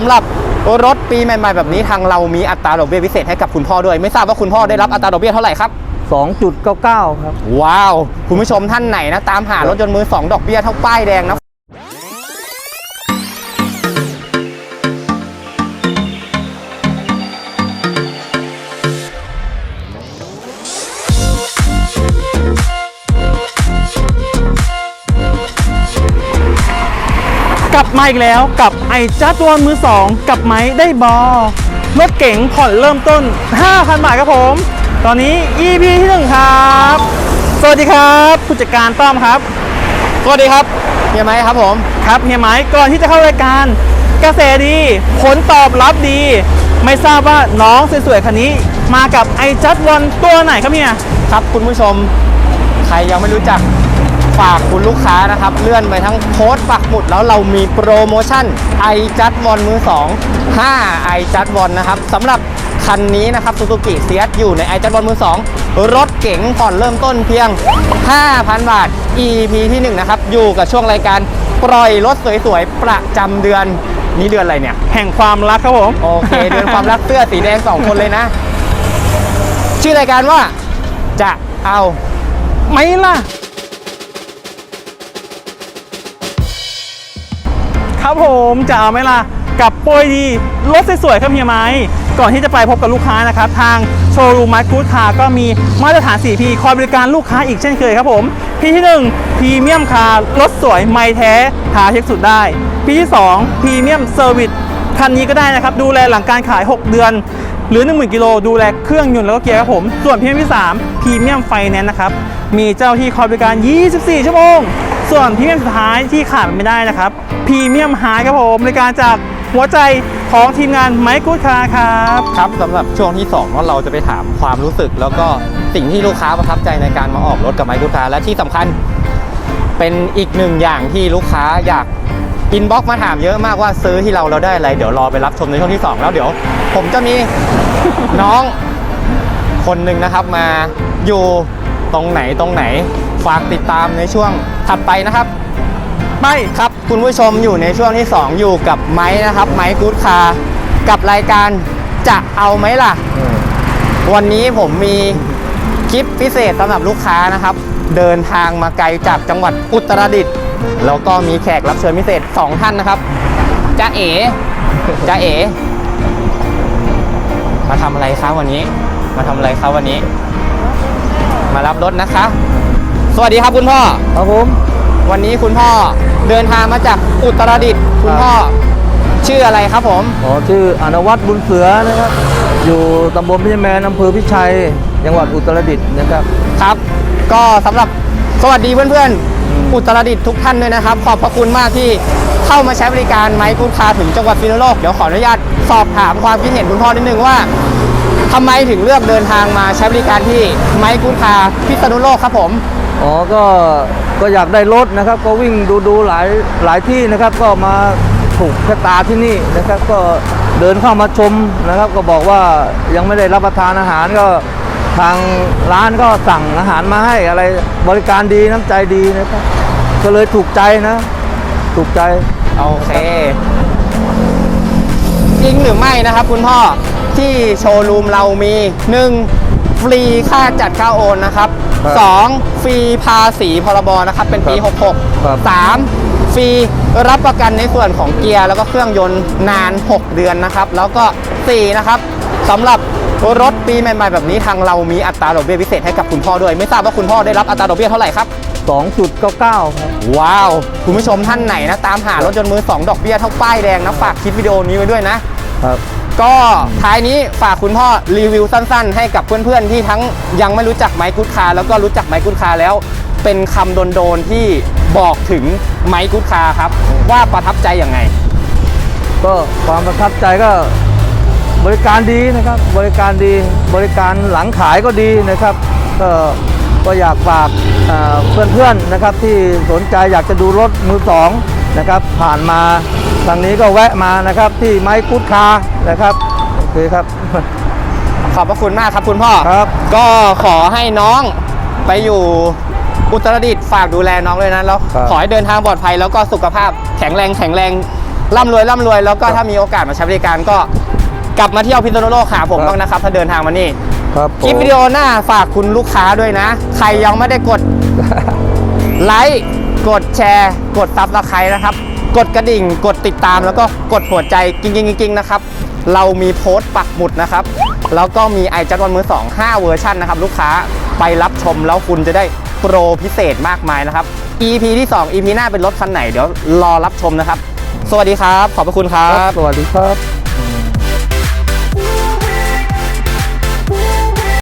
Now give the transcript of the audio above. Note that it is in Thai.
สำหรับรถปีใหม่ๆแบบนี้ทางเรามีอัตราดอกเบี้ยพิเศษให้กับคุณพ่อด้วย ไม่ทราบว่าคุณพ่อได้รับอัตราดอกเบี้ยเท่าไหร่ครับ 2.99 ครับ ว้าว คุณผู้ชมท่านไหนนะ ตามหารถยนต์มือสองดอกเบี้ยเท่าป้ายแดงนะ กลับมาอีกแล้วกับไอจัดวันมือ2กับไม้ได้บอรถเก๋งผ่อนเริ่มต้น 5,000 บาทครับผม ตอนนี้ EP ที่1ครับ สวัสดีครับผู้จัดการต้อมครับ สวัสดีครับเฮียไหมครับผมครับเฮียไม้ก่อนที่จะเข้ารายการกระแสดี ผลตอบรับดี ไม่ทราบว่าน้องสวยๆคันนี้ มากับไอจัดวันตัวไหนครับเฮียครับคุณผู้ชม ใครยังไม่รู้จัก ฝากคุณลูกค้านะครับ เลื่อนไปทั้งโค้ดปักหมุดแล้วเรามีโปรโมชั่น i j u d วอนมือ2 5 i j u d วอนนะครับสำหรับคันนี้นะครับ Suzuki s ียอยู่ใน i j u d วอนมือ 2 รถเก๋งผ่อนเริ่มต้นเพียง 5,000 บาท EP ที่ 1 นะครับ อยู่กับช่วงรายการปล่อยรถสวยๆ ประจำเดือน นี่เดือนอะไรเนี่ย แห่งความรักครับผม โอเค เดือนความรักเสื้อสีแดงสองคนเลยนะ ชื่อรายการว่าจะเอาไหม่ล่ะ ครับผมจะเอาไหมล่ะกับโปรยดีรถสวยๆครับเฮียไม้ก่อนที่จะไปพบกับลูกค้านะครับ ทางโชว์รูมมาร์คูดคาก็มีมาตรฐาน 4P คอยบริการลูกค้าอีกเช่นเคยครับผมพีที่1พรีเมียมคาร์รถสวยไม่แท้ทาเช็คสุดได้พีที่2พรีเมียมเซอร์วิสคันนี้ก็ได้นะครับ ดูแลหลังการขาย 6 เดือน หรือ 10,000กิโลดูแลเครื่องยนต์แล้วก็เกียร์ครับผม ส่วนพรีเมียมที่3พรีเมียมไฟแนนซ์นะครับ มีเจ้าที่คอยบริการ 24 ชั่วโมง ส่วนพรีเมียมสุดท้ายที่ขาดไม่ได้นะครับพรีเมียมไฮครับผมบริการจากหัวใจของทีมงานไมค์กูดคาครับครับสำหรับช่วงที่2ว่าเราจะไปถามความรู้สึก แล้วก็สิ่งที่ลูกค้าประทับใจในการมาออกรถกับไมค์ลูกค้าและที่สำคัญเป็นอีกหนึ่งอย่างที่ลูกค้าอยากอินบ็อกมาถามเยอะมากว่าซื้อที่เราเราได้อะไร เดี๋ยวรอไปรับชมในช่วงที่ 2 แล้วเดี๋ยว ผมจะมีน้องคนหนึ่งนะครับมาอยู่ตรงไหนตรงไหน ฝากติดตามในช่วงถัดไปนะครับไม่ครับคุณผู้ชมอยู่ในช่วงที่ 2 อยู่กับไม้นะครับไม้กู๊ดคาร์กับรายการจะเอาไหมล่ะ วันนี้ผมมีคลิปพิเศษสำหรับลูกค้านะครับ เดินทางมาไกลจากจังหวัดอุตรดิตถ์แล้วก็มีแขกรับเชิญพิเศษ 2 ท่านนะครับจ้าเอ๋จ้าเอ๋มาทำอะไรคะวันนี้ มาทำอะไรคะวันนี้ มารับรถนะคะ สวัสดีครับคุณพ่อ ครับผมวันนี้คุณพ่อเดินทางมาจากอุตรดิตถ์คุณพ่อชื่ออะไรครับผมขอชื่ออนวัตรบุญเสือนะครับ อยู่ตำบลพิจแมนอำเภอพิชัย จังหวัดอุตรดิตถ์นะครับ ครับ ก็สำหรับสวัสดีเพื่อนๆ อุตรดิตถ์ทุกท่านด้วยนะครับ ขอบพระคุณมากที่เข้ามาใช้บริการไมค์กูดคาร์ถึงจังหวัดพิษณุโลก เดี๋ยวขออนุญาตสอบถามความคิดเห็นคุณพ่อนิดนึงว่าทำไมถึงเลือกเดินทางมาใช้บริการที่ไมค์กูดคาร์พิษณุโลกครับผม อ๋อก็ก็อยากได้รถนะครับ ก็วิ่งดูดูหลายหลายที่นะครับ ก็มาถูกชะตาที่นี่นะครับ ก็เดินเข้ามาชมนะครับ ก็บอกว่ายังไม่ได้รับประทานอาหารก็ทางร้านก็สั่งอาหารมาให้อะไรบริการดีน้ำใจดีนะครับ ก็เลยถูกใจนะ ถูกใจโอเค จริงหรือไม่นะครับคุณพ่อที่โชว์รูมเรามี 1. ฟ รีค่าจัดค่าโอนนะครับครับ 2. ฟรีภาษีพรบนะครับเป็นปีครับครับ66 3. ฟรีรับประกันในส่วนของเกียร์แล้วก็เครื่องยนต์นาน 6 เดือนนะครับ แล้วก็4นะครับสำหรับรถปีใหม่ๆแบบนี้ทางเรามีอัตราดอกเบี้ยพิเศษให้กับคุณพ่อด้วย ไม่ทราบว่าคุณพ่อได้รับอัตราดอกเบี้ยเท่าไหร่ครับ 2.99 ครับ ว้าว คุณผู้ชมท่านไหนนะ ตามหารถยนต์มือ 2 ดอกเบี้ยเท่าป้ายแดงนะ ฝากคลิปวิดีโอนี้ไว้ด้วยนะ ครับ ก็ท้ายนี้ฝากคุณพ่อรีวิวสั้นๆ ให้กับเพื่อนๆที่ทั้งยังไม่รู้จักไมค์กุดคาร์แล้วก็รู้จักไมค์กุดคาร์แล้ว เป็นคำโดนๆที่บอกถึงไมค์กุดคาร์ครับ ว่าประทับใจยังไง ก็ความประทับใจก็บริการดีนะครับบริการดีบริการหลังขายก็ดีนะครับ ก็ก็อยากฝากเพื่อนๆนะครับที่สนใจอยากจะดูรถมือสองนะครับผ่านมา ทางนี้ก็แวะมานะครับที่ไม้กุดคานะครับโอเคครับ ขอบพระคุณมากครับคุณพ่อครับ ก็ขอให้น้องไปอยู่อุตรดิตถ์ฝากดูแลน้องเลยนะแล้วครับ ขอให้เดินทางปลอดภัยแล้วก็สุขภาพแข็งแรงแข็งแรงร่ำรวยร่ำรวย แล้วก็ถ้ามีโอกาสมาใช้บริการก็กลับมาเที่ยวพิษณุโลกหาผมครับบ้างนะครับ ถ้าเดินทางมานี่ ครับผม คลิปวิดีโอหน้าฝากคุณลูกค้าด้วยนะ ใครยังไม่ได้กด ไลค์ กดแชร์ กดซับสไครต์นะครับ กดกระดิ่ง กดติดตามแล้วก็กดหัวใจจริงๆๆๆนะครับ เรามีโพสต์ปักหมุดนะครับ แล้วก็มีไอจัดวันมือ2 5เวอร์ชันนะครับ ลูกค้าไปรับชมแล้วคุณจะได้โปรพิเศษมากมายนะครับ EP ที่ 2 EP หน้าเป็นรถคันไหนเดี๋ยวรอรับชมนะครับ สวัสดีครับ ขอบพระคุณครับ สวัสดีครับ